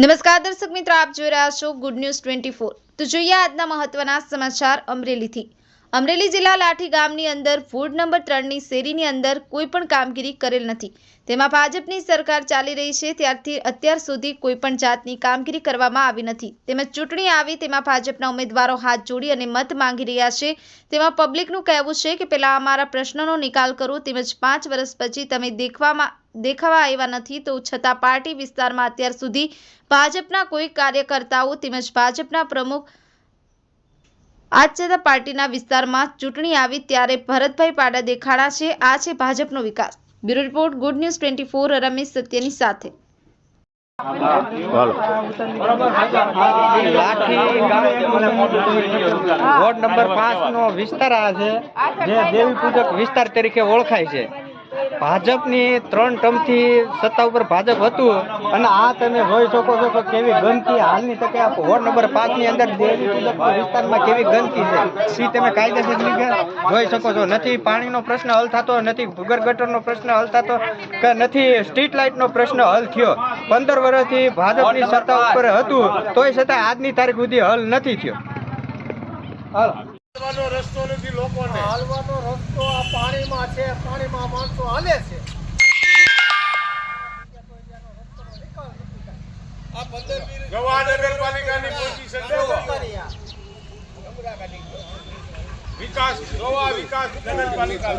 નમસ્કાર દર્શક મિત્રો, આપ જોઈ રહ્યા છો ગુડ ન્યૂઝ ટ્વેન્ટી ફોર તો જોઈએ આજના મહત્વના સમાચાર અમરેલીથી. અમરેલી જિલ્લા લાઠી ગામની અંદર વોર્ડ નંબર ત્રણની શેરીની અંદર કોઈ પણ કામગીરી કરેલ નથી. તેમાં ભાજપની સરકાર ચાલી રહી છે, ત્યારથી અત્યાર સુધી કોઈ પણ જાતની કામગીરી કરવામાં આવી નથી. તેમજ ચૂંટણી આવી, તેમાં ભાજપના ઉમેદવારો હાથ જોડી અને મત માંગી રહ્યા છે. તેમાં પબ્લિકનું કહેવું છે કે પહેલાં અમારા પ્રશ્નોનો નિકાલ કરો, તેમજ પાંચ વર્ષ પછી તમે દેખવામાં દેખાવા આવ્યા નથી તો છતાં પાર્ટી વિસ્તારમાં અત્યાર સુધી ભાજપના કોઈ કાર્યકર્તાઓ તેમજ ભાજપના પ્રમુખ આજ છતાં પાર્ટીના વિસ્તારમાં ચૂંટણી આવી ત્યારે ભરતભાઈ પાડા દેખાડા છે. આ છે ભાજપનો વિકાસ. Bureau report good news twenty four Ramesh સત્યની સાથે. વોર્ડ નંબર પાંચ નો વિસ્તાર આ છે જે દેવી પૂજક વિસ્તાર તરીકે ઓળખાય છે. ભાજપની ત્રણ ટર્મથી સત્તા ઉપર ભાજપ હતું અને આ તમે જોઈ શકો છો કે કેવી ગંદકી હાલની તકે આ વોર્ડ નંબર પાંચની અંદર વિસ્તારમાં કેવી ગંદકી છે. સી તમે કાયદેસર રીતે જોઈ શકો છો. નથી પાણીનો પ્રશ્ન હલ થતો નથી ગટરનો પ્રશ્ન હલ થતો કે નથી સ્ટ્રીટ લાઇટનો પ્રશ્ન હલ થયો. પંદર વર્ષથી ભાજપની સત્તા ઉપર હતું તોય છતાં આજની તારીખ સુધી હલ નથી થયો. હાલવાનો રસ્તો નથી લોકોને. હાલવાનો રસ્તો પાણીમાં માણસો હાલે છે. ગવા નગરપાલિકાની પોઝિશન વિકાસ ગવા વિકાસ નગરપાલિકા.